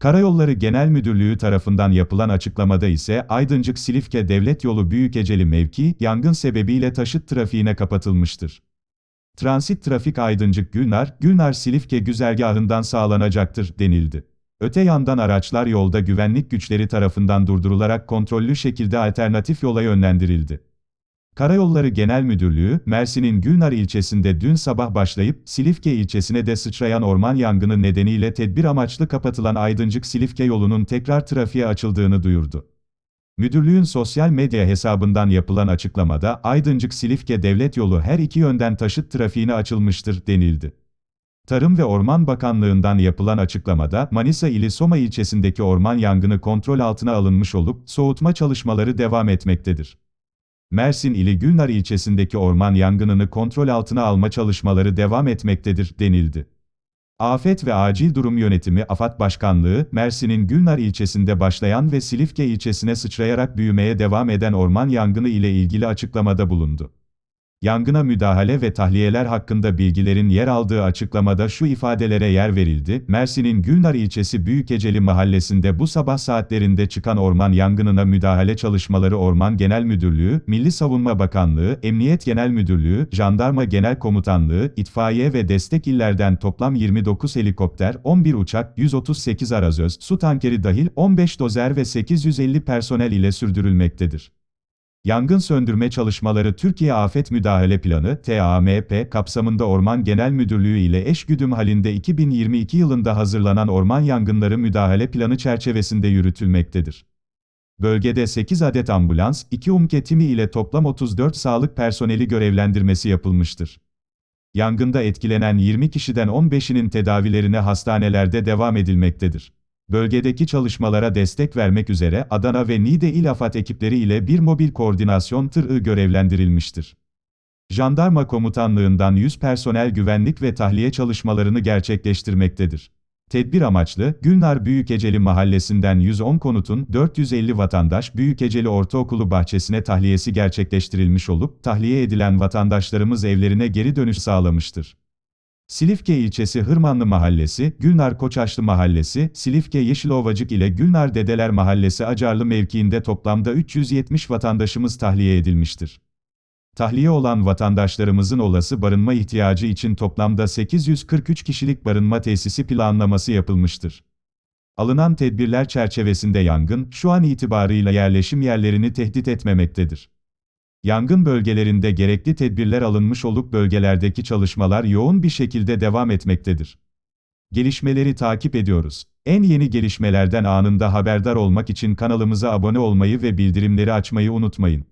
Karayolları Genel Müdürlüğü tarafından yapılan açıklamada ise Aydıncık Silifke Devlet Yolu Büyükeceli mevki, yangın sebebiyle taşıt trafiğine kapatılmıştır. Transit trafik Aydıncık Gülnar, Gülnar Silifke güzergahından sağlanacaktır denildi. Öte yandan araçlar yolda güvenlik güçleri tarafından durdurularak kontrollü şekilde alternatif yola yönlendirildi. Karayolları Genel Müdürlüğü, Mersin'in Gülnar ilçesinde dün sabah başlayıp, Silifke ilçesine de sıçrayan orman yangını nedeniyle tedbir amaçlı kapatılan Aydıncık-Silifke yolunun tekrar trafiğe açıldığını duyurdu. Müdürlüğün sosyal medya hesabından yapılan açıklamada, Aydıncık-Silifke devlet yolu her iki yönden taşıt trafiğine açılmıştır, denildi. Tarım ve Orman Bakanlığı'ndan yapılan açıklamada, Manisa ili Soma ilçesindeki orman yangını kontrol altına alınmış olup, soğutma çalışmaları devam etmektedir. Mersin ili Gülnar ilçesindeki orman yangınını kontrol altına alma çalışmaları devam etmektedir, denildi. Afet ve Acil Durum Yönetimi AFAD Başkanlığı, Mersin'in Gülnar ilçesinde başlayan ve Silifke ilçesine sıçrayarak büyümeye devam eden orman yangını ile ilgili açıklamada bulundu. Yangına müdahale ve tahliyeler hakkında bilgilerin yer aldığı açıklamada şu ifadelere yer verildi. Mersin'in Gülnar ilçesi Büyükeceli mahallesinde bu sabah saatlerinde çıkan orman yangınına müdahale çalışmaları Orman Genel Müdürlüğü, Milli Savunma Bakanlığı, Emniyet Genel Müdürlüğü, Jandarma Genel Komutanlığı, İtfaiye ve destek illerden toplam 29 helikopter, 11 uçak, 138 arazöz, su tankeri dahil 15 dozer ve 850 personel ile sürdürülmektedir. Yangın söndürme çalışmaları Türkiye Afet Müdahale Planı TAMP kapsamında Orman Genel Müdürlüğü ile eşgüdüm halinde 2022 yılında hazırlanan Orman Yangınları Müdahale Planı çerçevesinde yürütülmektedir. Bölgede 8 adet ambulans, 2 UMKE timi ile toplam 34 sağlık personeli görevlendirmesi yapılmıştır. Yangında etkilenen 20 kişiden 15'inin tedavilerine hastanelerde devam edilmektedir. Bölgedeki çalışmalara destek vermek üzere Adana ve Niğde İl AFAD ekipleri ile bir mobil koordinasyon tırı görevlendirilmiştir. Jandarma Komutanlığından 100 personel güvenlik ve tahliye çalışmalarını gerçekleştirmektedir. Tedbir amaçlı, Gülnar Büyükeceli Mahallesi'nden 110 konutun 450 vatandaş Büyükeceli Ortaokulu bahçesine tahliyesi gerçekleştirilmiş olup, tahliye edilen vatandaşlarımız evlerine geri dönüş sağlamıştır. Silifke ilçesi Hırmanlı Mahallesi, Gülnar Koçaşlı Mahallesi, Silifke Yeşilovacık ile Gülnar Dedeler Mahallesi Acarlı mevkiinde toplamda 370 vatandaşımız tahliye edilmiştir. Tahliye olan vatandaşlarımızın olası barınma ihtiyacı için toplamda 843 kişilik barınma tesisi planlaması yapılmıştır. Alınan tedbirler çerçevesinde yangın, şu an itibarıyla yerleşim yerlerini tehdit etmemektedir. Yangın bölgelerinde gerekli tedbirler alınmış olup bölgelerdeki çalışmalar yoğun bir şekilde devam etmektedir. Gelişmeleri takip ediyoruz. En yeni gelişmelerden anında haberdar olmak için kanalımıza abone olmayı ve bildirimleri açmayı unutmayın.